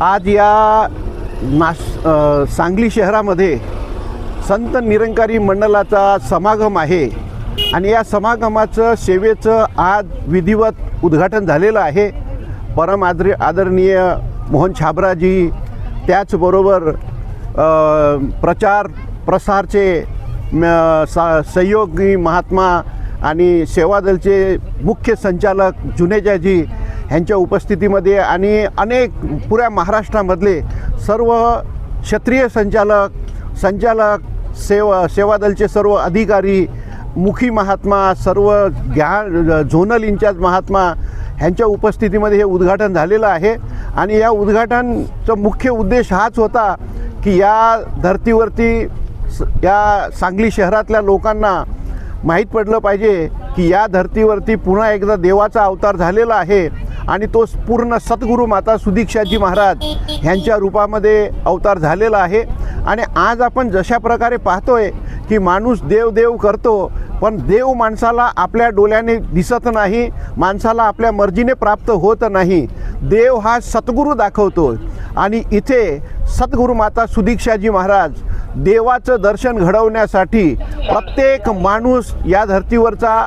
आज या नाश अ, सांगली शहरामध्ये संत निरंकारी मंडळाचा समागम आहे. आणि या समागमाचं सेवेचं आज विधिवत उद्घाटन झालेलं आहे. परम आदर आदरणीय मोहन छाबराजी त्याचबरोबर अ, प्रचार प्रसारचे म, सा सहयोगी महात्मा आणि सेवादलचे मुख्य संचालक जुनेजाजी ह्यांच्या उपस्थितीमध्ये आणि अनेक पुऱ्या महाराष्ट्रामधले सर्व क्षत्रिय संचालक संचालक सेवा सेवादलचे सर्व अधिकारी मुखी महात्मा सर्व ज्ञान झोनल इन्चार्ज महात्मा ह्यांच्या उपस्थितीमध्ये हे उद्घाटन झालेलं आहे. आणि या उद्घाटनचा मुख्य उद्देश हाच होता की या धर्तीवरती स- या सांगली शहरातल्या लोकांना माहीत पडलं पाहिजे की या धर्तीवरती पुन्हा एकदा देवाचा अवतार झालेला आहे. आणि तो पूर्ण सद्गुरू माता सुदीक्षाजी महाराज ह्यांच्या रूपामध्ये अवतार झालेला आहे. आणि आज आपण जशा प्रकारे पाहतोय की माणूस देव देव करतो पण देव माणसाला आपल्या डोळ्याने दिसत नाही माणसाला आपल्या मर्जीने प्राप्त होत नाही. देव हा सद्गुरू दाखवतो. आणि इथे सद्गुरू माता सुदीक्षाजी महाराज देवाचं दर्शन घडवण्यासाठी प्रत्येक माणूस या धर्तीवरचा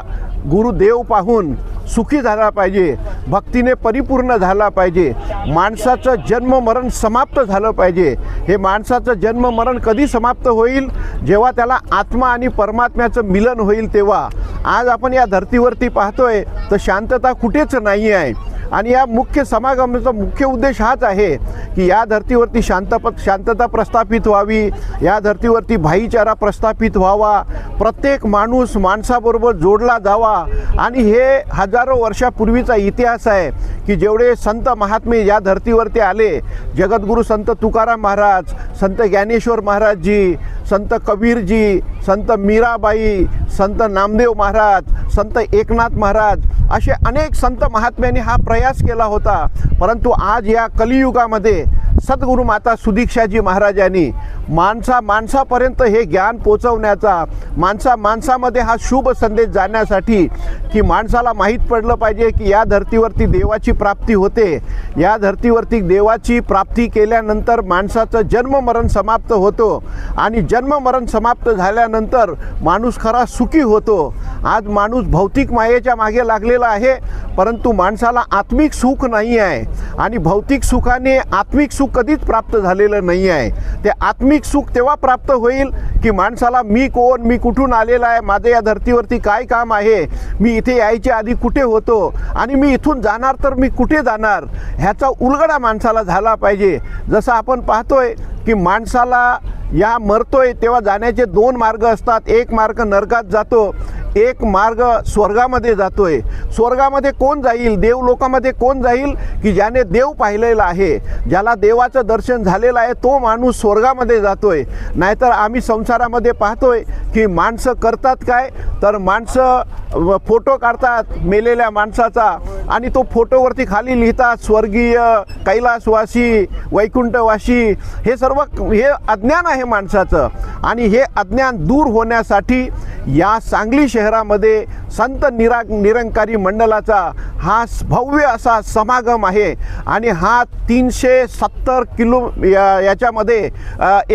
गुरुदेव पाहून सुखी झाला पाहिजे भक्तीने परिपूर्ण झाला पाहिजे माणसाचं जन्म मरण समाप्त झालं पाहिजे. हे माणसाचं जन्म मरण कधी समाप्त होईल? जेव्हा त्याला आत्मा आणि परमात्म्याचं मिलन होईल तेव्हा. आज आपण या धर्तीवरती पाहतोय तर शांतता कुठेच नाही आहे. आणि या मुख्य समागमाचा मुख्य उद्देश हाच आहे की या धर्तीवरती शांतप शांतता प्रस्थापित व्हावी या धर्तीवरती भाईचारा प्रस्थापित व्हावा प्रत्येक माणूस माणसाबरोबर जोडला जावा. आणि हे हजारो वर्षापूर्वीचा इतिहास आहे की जेवढे संत महात्मे या धर्तीवरती आले जगद्गुरू संत तुकाराम महाराज संत ज्ञानेश्वर महाराजजी संत कबीरजी संत मीराबाई संत नामदेव महाराज संत एकनाथ महाराज असे अनेक संत महात्म्यांनी हा प्रयास केला होता. परंतु आज या कलियुगामध्ये सद्गुरू माता सुदीक्षाजी महाराजांनी माणसा माणसापर्यंत हे ज्ञान पोचवण्याचा माणसा माणसामध्ये हा शुभ संदेश जाण्यासाठी की माणसाला माहीत पडलं पाहिजे की या धर्तीवरती देवाची प्राप्ती होते. या धर्तीवरती देवाची प्राप्ती केल्यानंतर माणसाचं जन्म मरण समाप्त होतो. आणि जन्म मरण समाप्त झाल्यानंतर माणूस खरा सुखी होतो. आज माणूस भौतिक मायेच्या मागे लागलेला आहे परंतु माणसाला आत्मिक सुख नाही आहे. आणि भौतिक सुखाने आत्मिक सुख कधीच प्राप्त झालेलं नाही आहे. ते आत्मिक सुख तेव्हा प्राप्त होईल की माणसाला मी कोण मी कुठून आलेला आहे माझं या धर्तीवरती काय काम आहे मी इथे यायच्या आधी कुठे होतो आणि मी इथून जाणार तर मी कुठे जाणार? ह्याचा उलगडा माणसाला झाला पाहिजे. जसं आपण पाहतोय की माणसाला या मरतोय तेव्हा जाण्याचे दोन मार्ग असतात. एक मार्ग नरकात जातो. एक मार्ग स्वर्गामध्ये जातोय. स्वर्गामध्ये कोण जाईल? देव लोकामध्ये कोण जाईल? की ज्याने देव पाहिलेला आहे ज्याला देवाचं दर्शन झालेलं आहे तो माणूस स्वर्गामध्ये जातोय. नाहीतर आम्ही संसारामध्ये पाहतोय की माणसं करतात काय? तर माणसं फोटो काढतात मेलेल्या माणसाचा आणि तो फोटोवरती खाली लिहितात स्वर्गीय कैलासवासी वैकुंठवासी. हे सर्व हे अज्ञान आहे माणसाचं. आणि हे अज्ञान दूर होण्यासाठी या सांगली शहरामध्ये संत निरा निरंकारी मंडळाचा हा भव्य असा समागम आहे. आणि हा तीनशे सत्तर किलो या याच्यामध्ये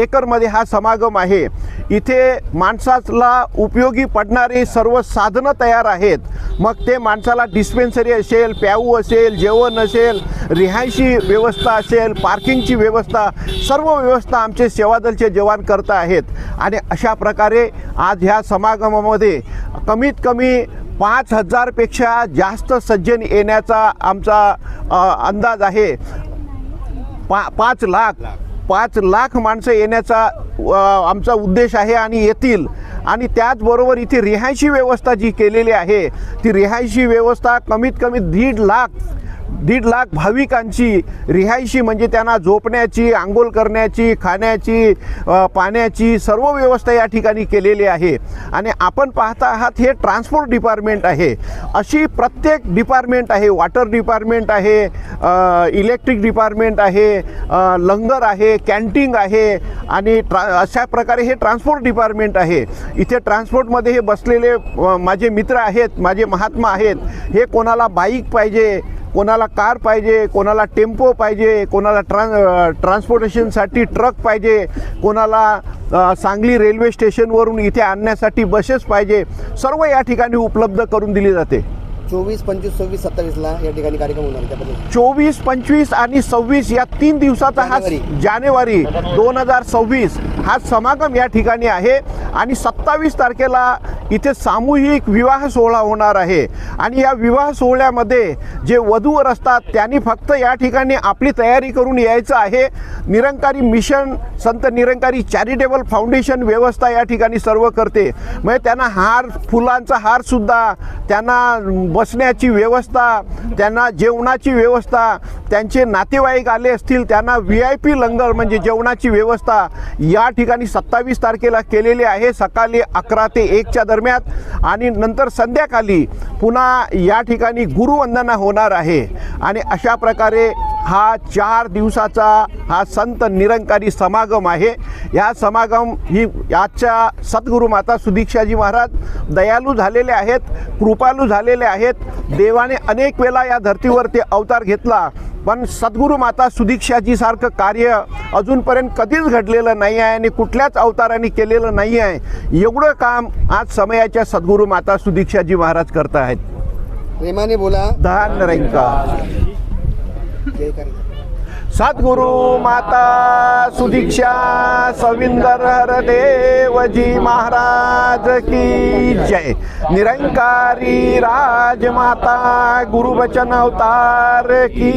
एकरमध्ये हा समागम आहे. इथे माणसाला उपयोगी पडणारी सर्व साधनं तयार आहेत. मग ते माणसाला डिस्पेन्सरी असेल प्याऊ असेल जेवण असेल रिहायशी व्यवस्था असेल पार्किंगची व्यवस्था सर्व व्यवस्था आमचे सेवादलचे जवान करत आहेत. आणि अशा प्रकारे आज ह्या समागमामध्ये कमीत कमी पाच हजारपेक्षा जास्त सज्जन येण्याचा आमचा अंदाज आहे. पा पाच लाख पाच लाख माणसं येण्याचा आमचा उद्देश आहे आणि येतील. आणि त्याचबरोबर इथे रिहायशी व्यवस्था जी केलेली आहे ती रिहायशी व्यवस्था कमीत कमी दीड लाख दीड लाख भाविकांची रिहायशी म्हणजे त्यांना झोपण्याची आंघोळ करण्याची खाण्याची पाण्याची सर्व व्यवस्था या ठिकाणी केलेली आहे. आणि आपण पाहता आहात हे ट्रान्सपोर्ट डिपार्टमेंट आहे. अशी प्रत्येक डिपार्टमेंट आहे वॉटर डिपार्टमेंट आहे इलेक्ट्रिक डिपार्टमेंट आहे लंगर आहे कॅन्टीन आहे आणि ट्रा अशा प्रकारे हे ट्रान्सपोर्ट डिपार्टमेंट आहे. इथे ट्रान्सपोर्टमध्ये हे बसलेले माझे मित्र आहेत माझे महात्मा आहेत हे कोणाला बाईक पाहिजे कोणाला कार पाहिजे कोणाला टेम्पो पाहिजे कोणाला ट्रान ट्रान्सपोर्टेशनसाठी ट्रक पाहिजे कोणाला सांगली रेल्वे स्टेशनवरून इथे आणण्यासाठी बसेस पाहिजे सर्व या ठिकाणी उपलब्ध करून दिली जाते. चोवीस पंचवीस सव्वीस सत्तावीसला या ठिकाणी कार्यक्रम होणार आहे. त्याबद्दल. चोवीस पंचवीस आणि सव्वीस या तीन दिवसाचा हा जानेवारी. जानेवारी दोन हजार सव्वीस हा समागम या ठिकाणी आहे. आणि सत्तावीस तारखेला इथे सामूहिक विवाह सोहळा होणार आहे. आणि या विवाह सोहळ्यामध्ये जे वधूवर असतात त्यांनी फक्त या ठिकाणी आपली तयारी करून यायचं आहे. Nirankari mission Sant Nirankari charitable foundation व्यवस्था या ठिकाणी सर्व करते. म्हणजे त्यांना हार फुलांचा हारसुद्धा त्यांना बसण्याची व्यवस्था त्यांना जेवणाची व्यवस्था त्यांचे नातेवाईक आले असतील त्यांना व्ही आय पी लंगर म्हणजे जेवणाची व्यवस्था या ठिकाणी सत्तावीस तारखेला केलेली आहे. सकाळी अकरा ते एकच्या दरम्यान आणि नंतर संध्याकाळी पुन्हा या ठिकाणी गुरुवंदना होणार आहे. आणि अशा प्रकारे हा चार दिवसाचा हा संत निरंकारी समागम आहे. या समागम ही आजच्या सद्गुरू माता सुदीक्षाजी महाराज दयालू झालेले आहेत कृपालू झालेले आहेत. देवाने अनेक वेळा या धर्तीवर ते अवतार घेतला. पण सद्गुरू माता सुदीक्षाजी सारखं कार्य अजूनपर्यंत कधीच घडलेलं नाही आहे आणि कुठल्याच अवताराने केलेलं नाही आहे. एवढं काम आज समयाच्या सद्गुरू माता सुदीक्षाजी महाराज करत आहेत. प्रेमाने बोला. धान रंका जय कार्यक्रम सद्गुरु माता सुदीक्षा सविंदर देवजी महाराज की जय. निरंकारी राजमाता गुरुवचन अवतार की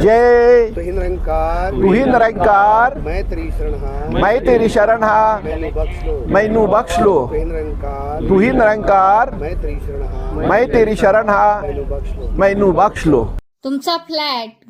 जय. तो निरंकार तुही निरंकार मैं तेरी शरण हा. मैं तेरी शरण हा. मैंने बख्श लो तुही निरंकार मैं तेरी शरण हा. मैं तेरी शरण हा. मैंने बख्श लो तुमचा फ्लॅट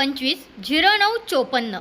पंचवीस झिरो नऊ चोपन्न.